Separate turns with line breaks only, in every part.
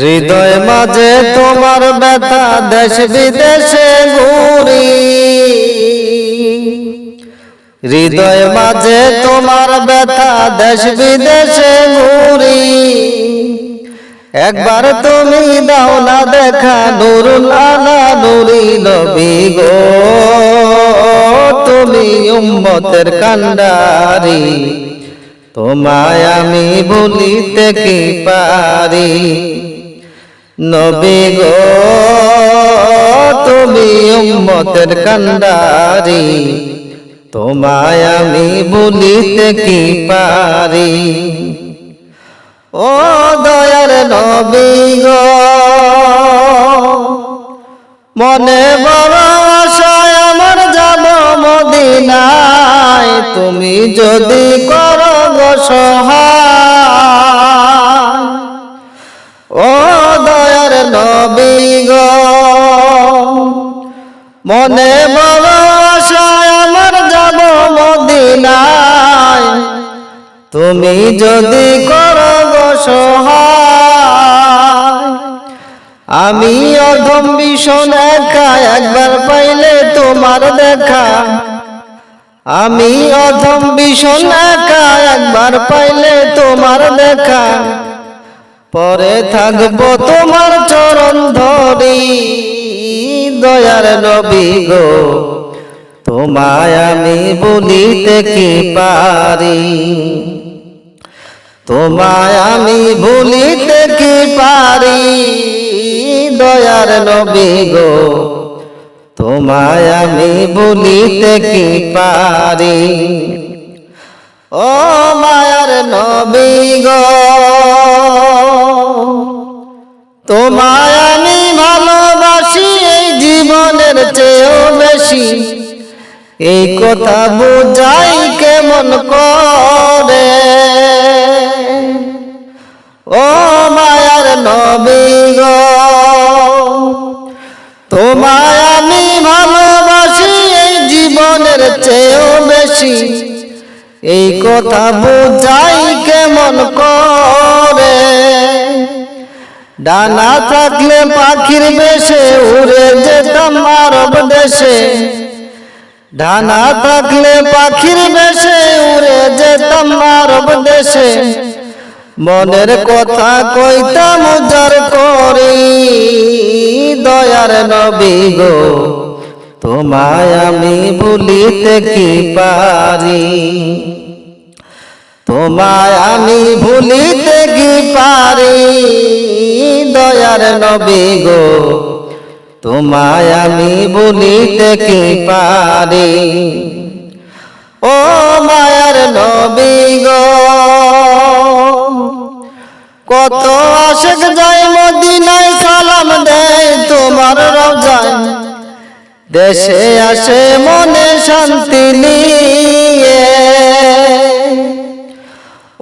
হৃদয় মাঝে তোমার ব্যথা দেশ বিদেশে ঘুরি। হৃদয় মাঝে তোমার ব্যথা দেশ বিদেশে ঘুরি। একবার তুমি দাও না দেখা নুরুল আলা নুরি নবী গো। তুমি উম্মতের কান্ডারি। তোমায় আমি বলিতে কি পারি? নবী গো, তুমি উম্মতের কান্ডারি, তোমায় আমি বলিতে কি পারি? ও দয়ার নবী গো, মনে বড় আশায় আমার যাব মদিনায়। তুমি যদি করো গো সহায় নবী গো মনে বড় আমার যাব মদিনায়। তুমি যদি করো আমি অধম ভীষণ একা একবার পাইলে তোমার দেখা। আমি অধম ভীষণ একা একবার পাইলে তোমার দেখা। পরে থাকব তোমার চরণ ধরি, দয়ার নবী গো। তোমায় আমি বলিতে কি পারি? তোমায় আমি ভুলিতে কি পারি, দয়ার নবী গো? তোমায় আমি ভুলিতে কি পারি? ও মায়ার নবী গো, তোমায় আমি ভালোবাসি, এই জীবনের চেয়েও বেশি। এই কথা বুঝাই কেমন করে? ও মায়ার নবী গো, তোমায় আমি ভালোবাসি, এই জীবনের চেয়েও বেশি। এই কথা বুঝাই কেমন করে? ডানা থাকলে পাখির বেশে উড়ে যেতাম আরব দেশে। ডানা থাকলে পাখির বেশে উড়ে যেতাম আরব দেশে। মনের কথা কইতাম উজার করি। দয়ার নবী গো। তোমায় আমি ভুলিতে কি পারি? তোমায় আমি ভুলিতে কি পারি? দয়ার নবী গো, তোমায় আমি ভুলিতে কি পারি? ও মায়ার নবী গো, কত আশেক যায় মদিনায় সালাম দেয় তোমার রোজায়। দেশে আসে মনে শান্তি নিয়ে।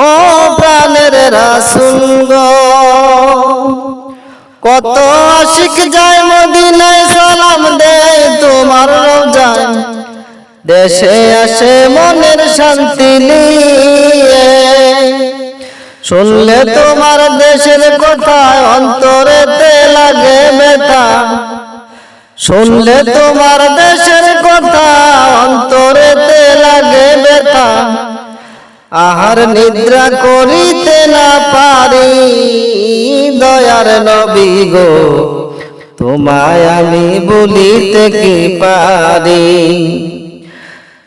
ও প্রাণের রাসুল গো কত আশিক যায় মদিনায় সালাম দেয় তোমার রোজায় দেশে আসে মনের শান্তি নিয়ে। শুনলে তোমার দেশের কথা অন্তরেতে লাগে ব্যথা। শুনলে তোমার দেশের কথা অন্তরেতে লাগে ব্যথা। আহার নিদ্রা করিতে না পারি। দয়ার নবী গো তোমায় আমি বলিতে কি পারি?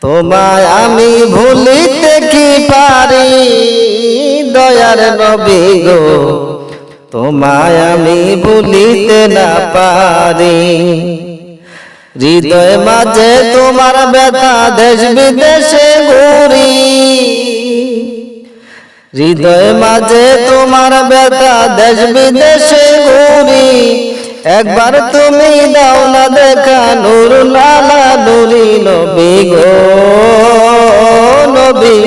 তোমায় আমি ভুলিতে কি পারি? দয়ার নবী গো তোমায় আমি ভুলিতে না পারি। হৃদয় মাঝে তোমার ব্যথা দেশ বিদেশে ঘুরি। হৃদয় মাঝে তোমার ব্যথা দেশ বিদেশে ঘুরি। একবার তুমি দাও না দেখা নুর লালা নুরি নবী গো, নবী।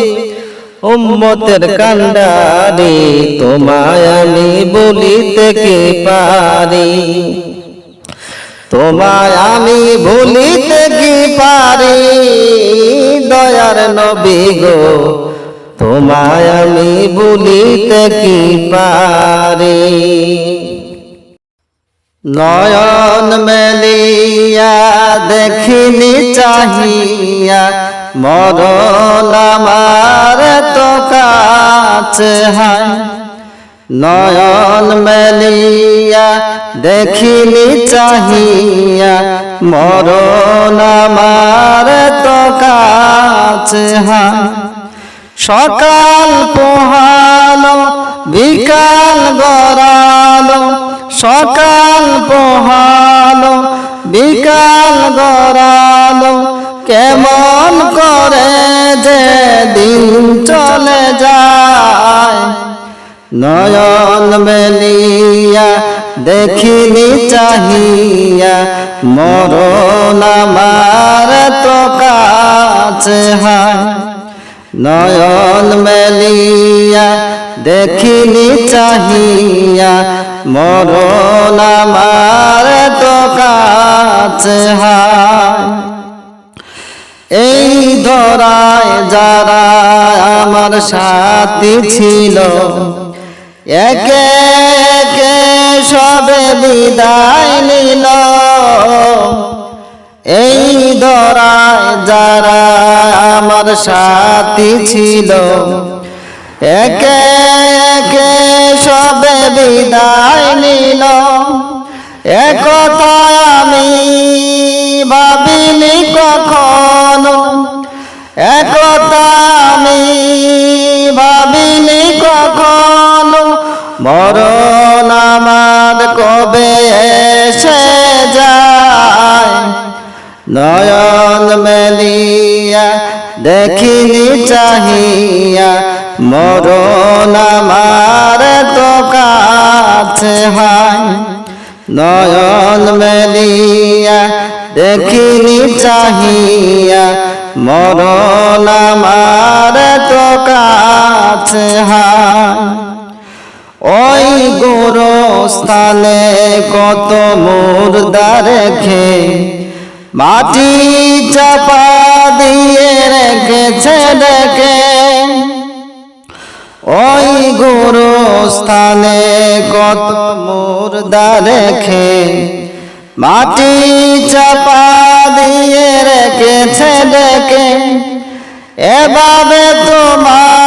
উম্মতের কান্ডারি, তোমায় আমি বলিতে কি পারি? তোমায় আমি ভুলিতে কি পারি? দয়ার নবী গো, তোমায় আমি বলিতে কি পারি? নয়ন মেলিয়া দেখিনি চাহিয়া মরণ আমার তো কাছে হায়। নয়ন মেলিয়া দেখিনি চাহিয়া। মরণ আমার তো কাছে হায়। সকাল পোহালো, বিকাল গড়ালো। সকাল পোহালো, বিকাল গড়ালো। কেমন যে দিন চলে যায়, নয়ন মেলিয়া দেখিনি চাহিয়া, মরণ আমার তো কাছে নয়ন মেলিয়া দেখিনি চাহিয়া, মরণ আমার তো কাছে হায়। এই ধরায় যারা আমার সাথী ছিল, একে একে সবে বিদায় নিল। এই ধরায় যারা আমার সাথী ছিল, একে একে সবে বিদায় নিল। একথা নয়ন মেলিয়া দেখিনি চাহিয়া, মরণ আমার তো কাছে হায়। নয়ন মেলিয়া দেখিনি চাহিয়া, মরণ আমার তো কাছে হায়। ওই গুরু স্থানে কত মুর্দা রেখে মাটি চাপা দিয়ে রেখেছে ডেকে। ওই গুরু স্থানে কত মুর্দা রেখে। মাটি চাপা দিয়ে রেখেছে ডেকে। এভাবে তোমাকেও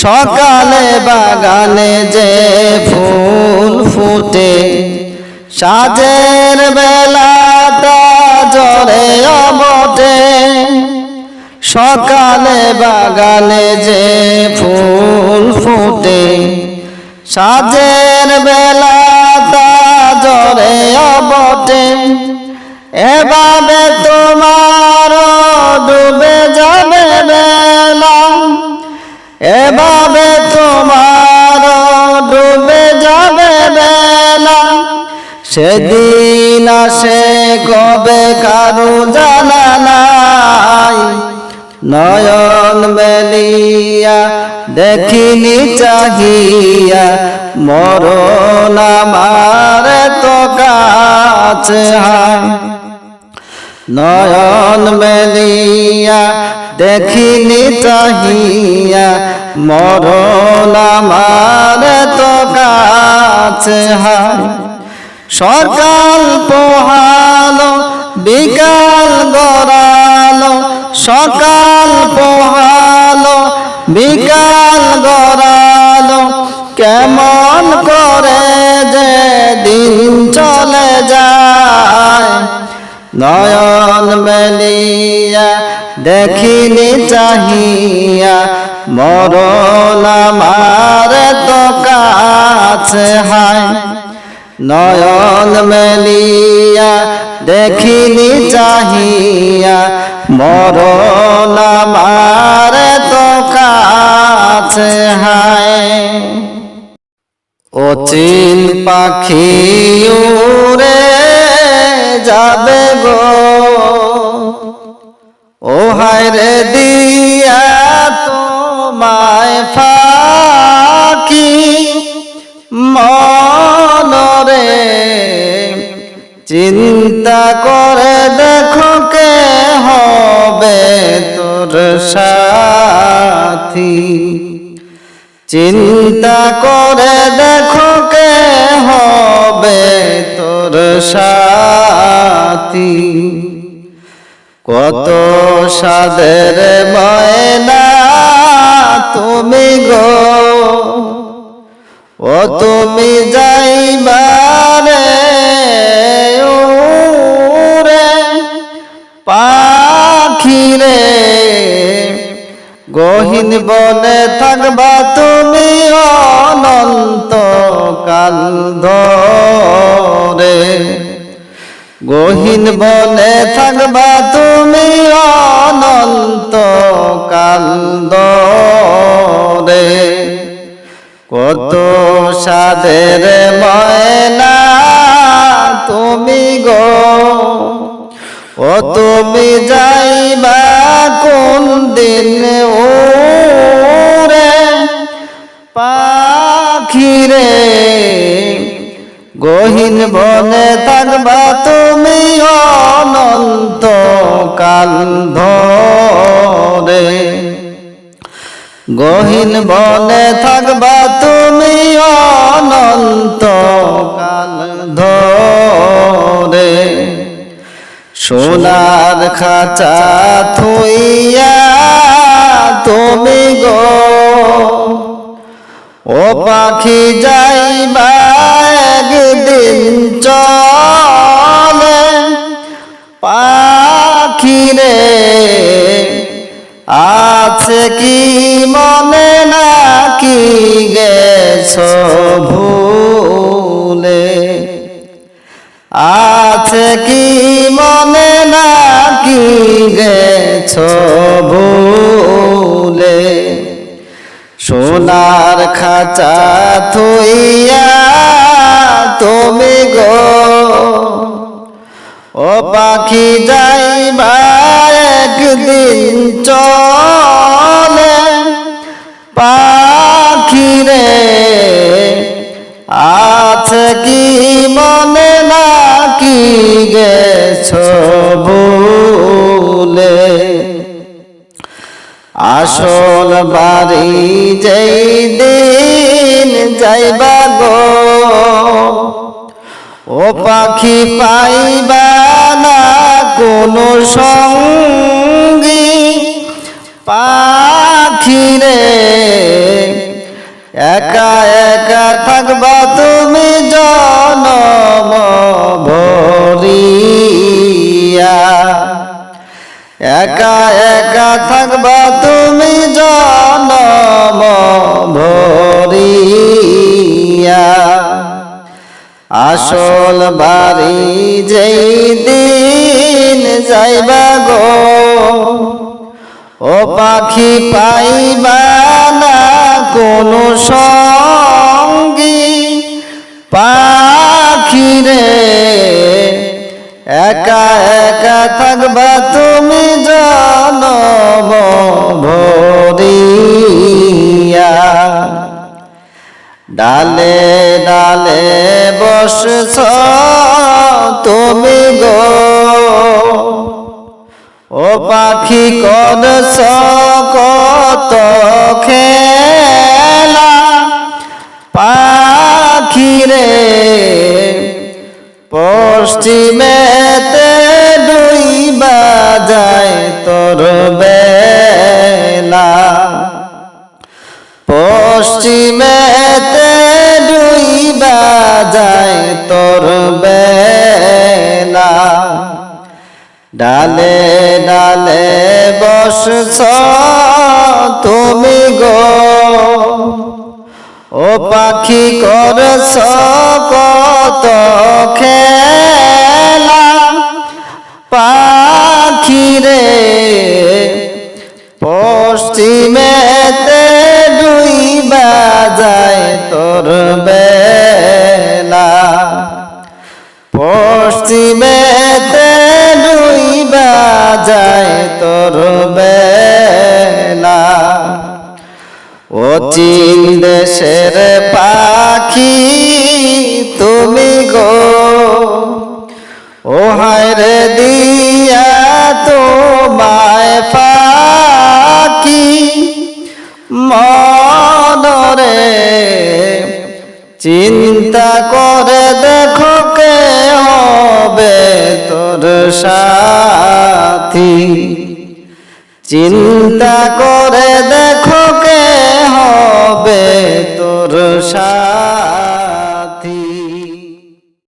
সকালে বাগানে যে ফুল ফুটে সাজের বেলাটা জরে বটে সকালে বাগানে যে ফুল ফুটে সাজের বেলাটা জরে বটে এভাবে সেদিন আসে কবে কারু জানা নাই। নয়ন মেলিয়া দেখিনি চাহিয়া মরণ আমার তো কাছে নয়ন মেলিয়া দেখিনি চাহিয়া মরণ আমার তো কাছে হায়। সকাল পোহালো, বিকাল গড়ালো। সকাল পোহালো, বিকাল গড়ালো। কেমন করে যে দিন চলে যায়। নয়ন মেলিয়া দেখিনি চাহিয়া, মরণ আমার তো কাছে হায়। নয়ন মেলিয়া দেখিনি চাহিয়া, মরণ আমার তো কাছে হায়। অচিন পাখি উড়ে যাবে গো। ও হায় রে দিয়া তোমায় ফাঁকি চিন্তা করে দেখো কে হবে তোর সাথী। চিন্তা করে দেখো কে হবে তোর সাথী। কত সাদের ময়না তুমি গো। ও তুমি যাইবারে গহীন বনে থাকবা তুমি অনন্ত কাল ধরে। গহীন বনে থাকবা তুমি অনন্ত কাল ধরে। কত সাদের ময়না তুমি গো ও তুমি যাইবা কোন দিন ওরে পাখিরে? গহীন বনে থাকবা তুমি অনন্ত কাল ধরে। গহীন বনে থাকবা তুমি অনন্ত কাল ধরে। সোনার খাঁচা থুইয়া তুমি গো। ও পাখি যাইবা একদিন চলে, পাখিরে আছে কি মনে নাকি গেছ ভুলে? আছে কি মনে নাকি গেছ ভুলে? সোনার খাঁচা থুইয়া তুমি গো। ও পাখি যাইবা একদিন চলে। পাখিরে, আছে কি মনে গেছ ভুলে। আসল বাড়ি যেই দিন যাইবা গো, ও পাখি পাইবা না কোনো সঙ্গী। পাখিরে একা একা থাকবা তুমি জনম থাকবা তুমি জনম ভরিয়া। আসল বাড়ি যেই দিন যাইবা গো, ও পাখি পাইবা না কোনো সঙ্গী। পাখিরে একা একা থাকবা বসছ তুমি গো? ও পাখি করছ কত খেলা? পাখিরে পশ্চিমেতে ডুইবা যায় তোর বেলা যায় তোর বেলা। ডালে ডালে বসছ তুমি গো। ও পাখি করছ কত খেলা। চিন্তা করে দেখো কে হবে তোর সাথী। চিন্তা কর